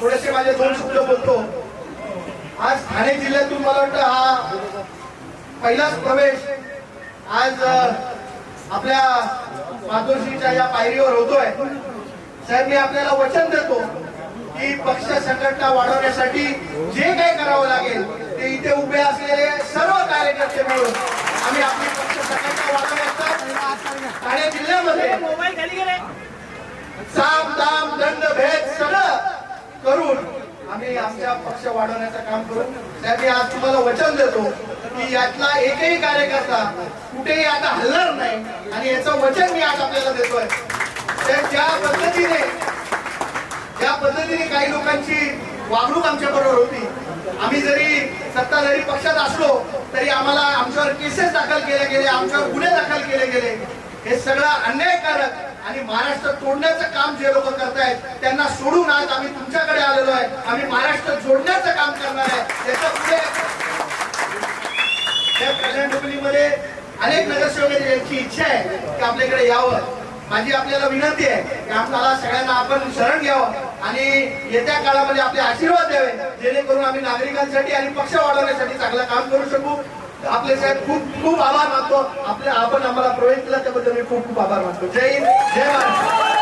थोडेसे माझे दोन शब्द बोलतो. आज ठाणे जिल्ह्यातून मला वाटतं हा पहिलाच प्रवेश आज आपल्या मातोश्रीच्या या पायरीवर होतोय. साहेब मी आपल्याला वचन देतो की पक्ष संघटना वाढवण्यासाठी जे काही करावं लागेल ते इथे उभे असलेले सर्व कार्यकर्ते मिळून आम्ही आपली पक्ष संघटना वाढवण्याचा ठाणे जिल्ह्यामध्ये मोबाईल खाली भेद सगळं करून आम्ही आमच्या पक्ष वाढवण्याचं काम करू त्यासाठी आज तुम्हाला वचन देतो की यातला एकही कार्यकर्ता कुठेही आता हलणार नाही आणि याचं वचन मी आज आपल्याला देतोय. तर ज्या पद्धतीने ज्या पद्धतीने काही लोकांची वागणूक आमच्या बरोबर होती आम्ही जरी सत्ताधारी पक्षात असलो तरी आम्हाला आमच्यावर केसेस दाखल केले गेले आमच्यावर गुन्हे दाखल केले गेले. हे सगळं अन्यायकारक आणि महाराष्ट्र तोडण्याचं काम जे लोक करतायत त्यांना सोडून आज आम्ही तुमच्याकडे आलेलो आहे. आम्ही महाराष्ट्र जोडण्याचं काम करणार आहे. त्याच्या पुढे या कल्याण डोंबिवलीमध्ये अनेक नगरसेवक यांची इच्छा आहे की आपल्याकडे यावं. माझी आपल्याला विनंती आहे की आम्हाला सगळ्यांना आपण शरण घ्यावं आणि येत्या काळामध्ये आपले आशीर्वाद द्यावे जेणेकरून आम्ही नागरिकांसाठी आणि पक्ष वाढवण्यासाठी चांगलं काम करू शकू. आपले साहेब खूप खूप आभार मानतो. आपल्या आपण आम्हाला प्रवेश दिला त्याबद्दल मी खूप खूप आभार मानतो. जय हिंद जय महाराष्ट्र.